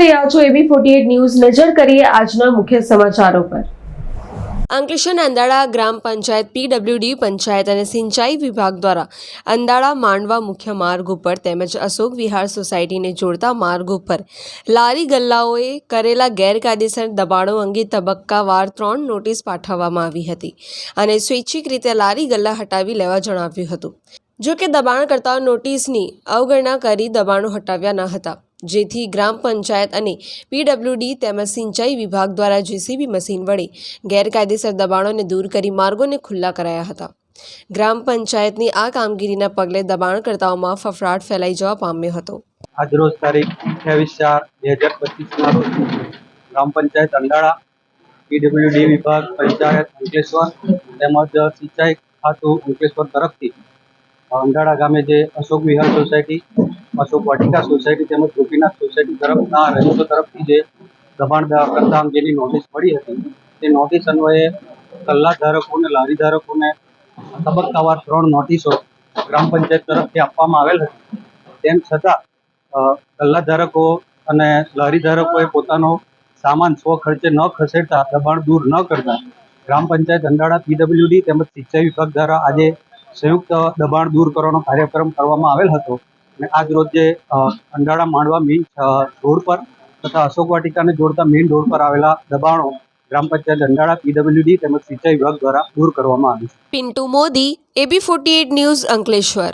રહ્યા છો એબી forty news. નજર કરીએ આજના મુખ્ય સમાચારો પર. અંકલેશ્વર અંદાળા ગ્રામ પંચાયત પીડબ્લ્યુડી પંચાયત અને સિંચાઈ વિભાગ દ્વારા અંદાળા માંડવા મુખ્ય માર્ગ ઉપર તેમજ અશોક વિહાર સોસાયટીને જોડતા માર્ગ ઉપર લારી ગલ્લાઓએ કરેલા ગેરકાયદેસર દબાણો અંગે તબક્કાવાર ત્રણ નોટિસ પાઠવવામાં આવી હતી અને સ્વૈચ્છિક રીતે લારી ગલ્લા હટાવી લેવા જણાવ્યું હતું. જો કે દબાણકર્તાઓ નોટિસની અવગણના કરી દબાણો હટાવ્યા ન હતા. જેથી ગ્રામ પંચાયત અને પીડબ્લ્યુડી તેમજ સિંચાઈ વિભાગ દ્વારા જેસીબી મશીન વડે ગેરકાયદેસર દબાણોને દૂર કરી માર્ગોને ખુલ્લા કરાયા હતા. ગ્રામ પંચાયતની આ કામગીરીના પગલે દબાણકર્તાઓમાં ફફડાટ ફેલાઈ જવા પામ્યો હતો. આજ રોજ તારીખ અઠ્યાવીસ ચાર બે હજાર પચીસના રોજ ગ્રામ પંચાયત અંડાળા, પીડબ્લ્યુડી વિભાગ, પંચાયત, અંકલેશ્વર તેમજ સિંચાઈ ખાતું અંકલેશ્વર તરફથી અંડાળા ગામે જે અશોક વિહાર સોસાયટી અશોક વાટિકા સોસાયટી તેમજ ગોપીનાથ સોસાયટી તરફના રહીશો તરફથી જે દબાણ કરતા અંગેની નોટિસ મળી હતી તે નોટિસ અન્વયે કલ્લા ધારકોને લારી ધારકોને તબક્કાવાર ત્રણ નોટિસો ગ્રામ પંચાયત તરફથી આપવામાં આવેલ હતી. તેમ છતાં અ, ધારકો અને લારી ધારકોએ પોતાનો સામાન સ્વ ખર્ચે ન ખસેડતા દબાણ દૂર ન કરતા ગ્રામ પંચાયત અંડાળા પીડબ્લ્યુડી તેમજ સિંચાઈ વિભાગ દ્વારા આજે સંયુક્ત દબાણ દૂર કરવાનો કાર્યક્રમ કરવામાં આવેલ હતો. અને આજ રોજ જે અંડાળા માંડવા મેઇન રોડ પર તથા અશોક વાટિકાને જોડતા મેઇન રોડ પર આવેલા દબાણો ગ્રામ પંચાયત અંડાળા પીડબ્લ્યુડી તેમજ સિંચાઈ વિભાગ દ્વારા દૂર કરવામાં આવ્યું છે. Pintu Modi, AB forty news Ankleshwar.